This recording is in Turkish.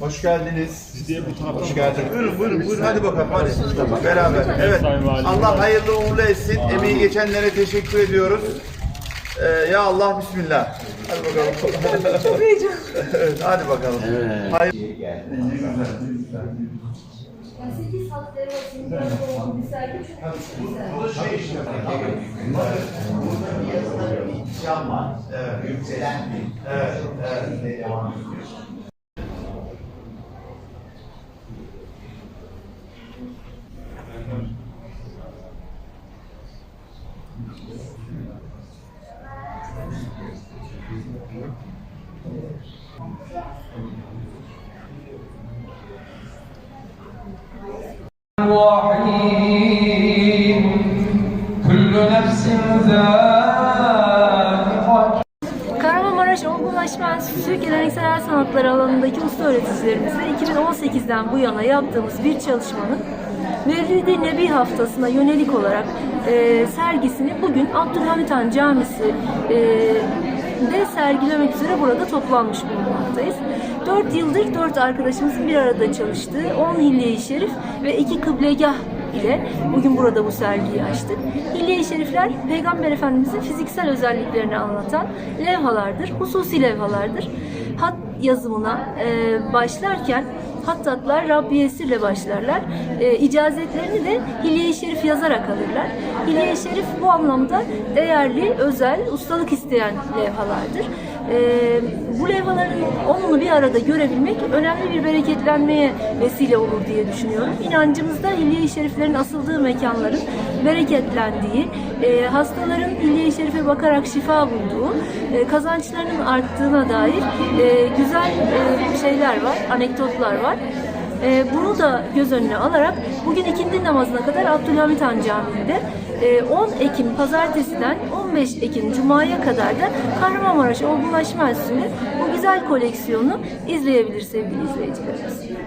Hoş geldiniz. Hoş geldiniz. Buyurun buyurun buyurun hadi bakalım hadi. Beraber. Evet. Allah hayırlı uğurlu etsin. Emeği geçenlere teşekkür ediyoruz. Ee, ya Allah bismillah. Hadi bakalım. Çok heyecanlı. evet, hadi bakalım. Hayır. Yani 8 hatları var yazıda bir isyan var. Evet. Yükselen bir. Evet. Evet. Devam ediyor. الرحيم كل نفس ذائقة Olgunlaşma Enstitüsü Geleneksel Sanatlar alanındaki usta öğreticilerimizle 2018'den bu yana yaptığımız bir çalışmanın Mevlid-i Nebi haftasına yönelik olarak e, sergisini bugün Abdülhamit Han Camisi e, de sergilemek üzere burada toplanmış bulunmaktayız. 4 yıldır 4 arkadaşımızın bir arada çalıştığı 10 Hilye-i Şerif ve 2 Kıblegah ile bugün burada bu sergiyi açtık. Hilye-i Şerifler Peygamber Efendimizin fiziksel özelliklerini anlatan levhalardır, hususi levhalardır. Hat yazımına e, başlarken hattatlar Rabbi Esir'le başlarlar. E, icazetlerini de Hilye-i Şerif yazarak alırlar. Hilye-i Şerif bu anlamda değerli, özel, ustalık isteyen levhalardır. E, bu levhaların onunu bir arada görebilmek önemli bir bereketlenmeye vesile olur diye düşünüyorum. İnancımızda Hilye-i Şeriflerin asıldığı mekanların bereketlendiği, e, hastaların Hilye-i Şerif'e bakarak şifa bulduğu, e, kazançlarının arttığına dair e, güzel şeyler var, anekdotlar var. E, bunu da göz önüne alarak bugün ikindi namazına kadar Abdülhamit Han Camii'nde e, 10 Ekim pazartesiden 15 Ekim Cuma'ya kadar da Kahramanmaraş Olgunlaşma Enstitüsü'nün bu güzel koleksiyonu izleyebilir sevgili izleyicilerimiz.